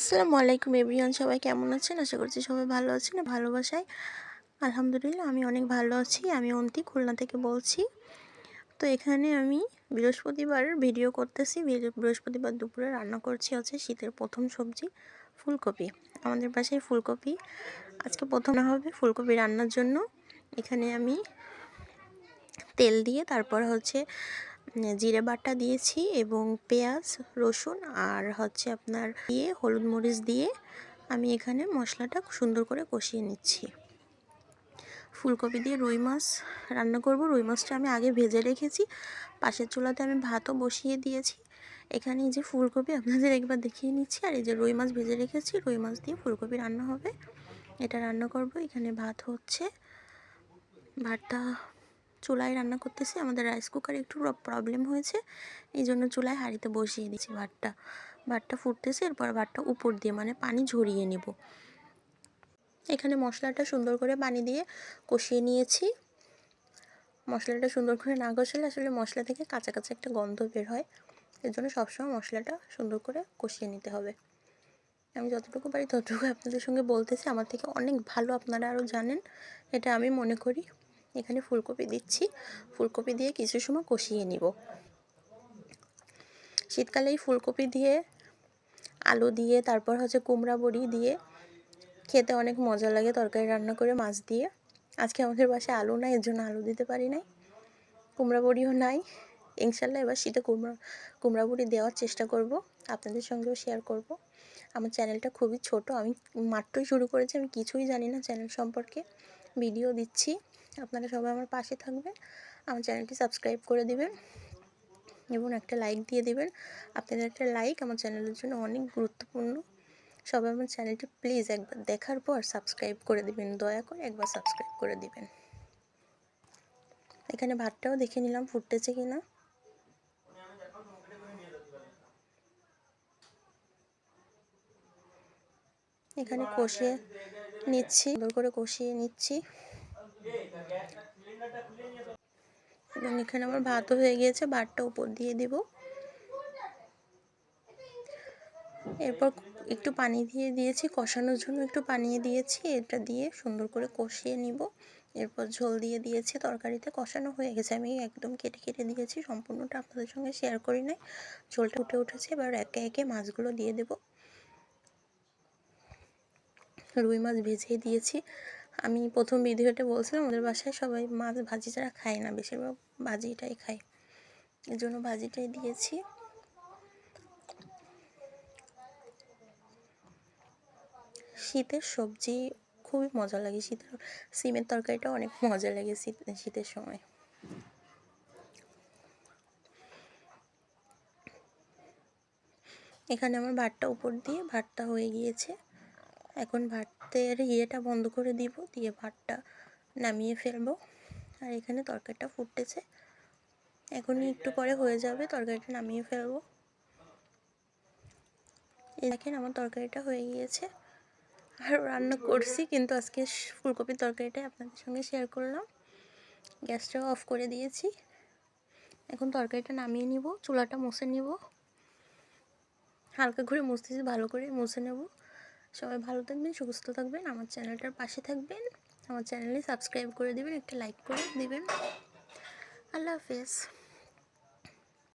আসসালামু আলাইকুম এভরিওয়ান, সবাই কেমন আছেন? আশা করছি সবাই ভালো আছেন, ভালোবাসায়। আলহামদুলিল্লাহ, আমি অনেক ভালো আছি, আমি অন্তি খুলনা থেকে বলছি। তো এখানে আমি বৃহস্পতিবার ভিডিও করতেছি বৃহস্পতিবার দুপুরে রান্না করছি হচ্ছে শীতের প্রথম সবজি, ফুলকপি। আমাদের বাসায় ফুলকপি, আজকে প্রথম হবে ফুলকপি রান্নার জন্য। এখানে আমি তেল দিয়ে তারপর হচ্ছে জিরে বাটা দিয়েছি এবং পেঁয়াজ, রসুন আর হচ্ছে আপনার দিয়ে হলুদ মরিচ দিয়ে আমি এখানে মশলাটা সুন্দর করে কষিয়ে নিচ্ছি। ফুলকপি দিয়ে রুই মাছ রান্না করব। রুই মাছটা আমি আগে ভেজে রেখেছি। পাশের চুলাতে আমি ভাতও বসিয়ে দিয়েছি। এখানে যে ফুলকপি আপনাদের একবার দেখিয়ে নিচ্ছি। আর এই যে রুই মাছ ভেজে রেখেছি, রুই মাছ দিয়ে ফুলকপি রান্না হবে। এটা রান্না করব। এখানে ভাত হচ্ছে, ভাতটা চুলায় রান্না করতেছি। আমাদের রাইস কুকারে একটু প্রবলেম হয়েছে। এই জন্য চুলায় হাঁড়িতে বসিয়ে দিয়েছি ভাতটা। ভাতটা ফুটতেছে, এরপর ভাতটা উপর দিয়ে মানে পানি ঝরিয়ে নেব। এখানে মশলাটা সুন্দর করে পানি দিয়ে কষিয়ে নিয়েছি। মশলাটা সুন্দর করে না কষালে আসলে মশলা থেকে কাঁচা কাঁচা একটা গন্ধ বের হয়। এর জন্য সবসময় মশলাটা সুন্দর করে কষিয়ে নিতে হবে। আমি যতটুকু পারি ততটুকু আপনাদের সঙ্গে বলতেছি। আমার থেকে অনেক ভালো আপনারা আরও জানেন। এটা আমি মনে করি। এখানে ফুলকপি দিচ্ছি। ফুলকপি দিয়ে কিছু সময় কষিয়ে নিব। শীতকালে এই ফুলকপি দিয়ে, আলু দিয়ে, তারপর হচ্ছে কুমড়া বড়ি দিয়ে খেতে অনেক মজা লাগে তরকারি রান্না করে মাছ দিয়ে। আজকে আমাদের বাসায় আলু নাই, এর জন্য আলু দিতে পারি নাই। কুমড়া বড়িও নাই। ইনশাল্লাহ এবার শীতে কুমড়া কুমড়া বড়ি দেওয়ার চেষ্টা করব। আপনাদের সঙ্গেও শেয়ার করব। আমার চ্যানেলটা খুবই ছোট। আমি মাত্রই শুরু করেছি, আমি কিছুই জানি না চ্যানেল সম্পর্কে। ভিডিও দিচ্ছি। আপনারা সবাই আমার পাশে থাকবেন। আমার চ্যানেলটি সাবস্ক্রাইব করে দিবেন এবং একটা লাইক দিয়ে দিবেন। আপনাদের একটা লাইক আমার চ্যানেলের জন্য অনেক গুরুত্বপূর্ণ। সবাই আমার চ্যানেলটি প্লিজ একবার দেখার পর সাবস্ক্রাইব করে দিবেন। দয়া করে একবার সাবস্ক্রাইব করে দিবেন। এখানে ভাতটাও দেখে নিলাম ফুটতেছে কি না এখানে কষিয়ে নিচ্ছি। সুন্দর করে কষিয়ে নিচ্ছি। এখানে আমার ভাতও হয়ে গিয়েছে ভাতটা উপর দিয়ে দিব। এরপর একটু পানি দিয়ে দিয়েছি, কষানোর জন্য একটু পানি দিয়েছি, এটা দিয়ে সুন্দর করে কষিয়ে নিব। এরপর ঝোল দিয়ে দিয়েছি, তরকারিতে কষানো হয়ে গেছে, আমি একদম কেটে কেটে দিয়েছি, সম্পূর্ণটা আপনাদের সঙ্গে শেয়ার করি নাই। ঝোলটা উঠে উঠেছে, এবার একে একে মাছগুলো দিয়ে দেব। রুই মাছ ভেজে দিয়েছি আমি প্রথম ভিডিওতে বলছিলাম আমাদের বাসায় সবাই মাছ ভাজি ছাড়া খায় না, বেশিরভাগ ভাজিটাই খায়। এর জন্য ভাজিটাই দিয়েছি। শীতের সবজি খুবই মজা লাগে, শীতের সিমের তরকারিটা অনেক মজা লাগে শীত, শীতের সময়। এখানে আমার ভাতটা উপর দিয়ে, ভাতটা হয়ে গিয়েছে। এখন ভাতের ইয়েটা বন্ধ করে দিব, দিয়ে ভাতটা নামিয়ে ফেলব। আর এখানে তরকারিটা ফুটতেছে। এখনই একটু পরে হয়ে যাবে, তরকারিটা নামিয়ে ফেলব। এই দেখেন আমার তরকারিটা হয়ে গিয়েছে। আর রান্না করছি, কিন্তু আজকে ফুলকপির তরকারিটাই আপনাদের সঙ্গে শেয়ার করলাম। গ্যাসটাও অফ করে দিয়েছি। এখন তরকারিটা নামিয়ে নিব, চুলাটা মুছে নিব। হালকা করে মুছতেছি, ভালো করে মুছে নেব। সবাই ভালো থাকবেন, সুস্থ থাকবেন। আমার চ্যানেলটার পাশে থাকবেন। আমার চ্যানেলে সাবস্ক্রাইব করে দিবেন, একটা লাইক করে দিবেন। আল্লাহ হাফেজ।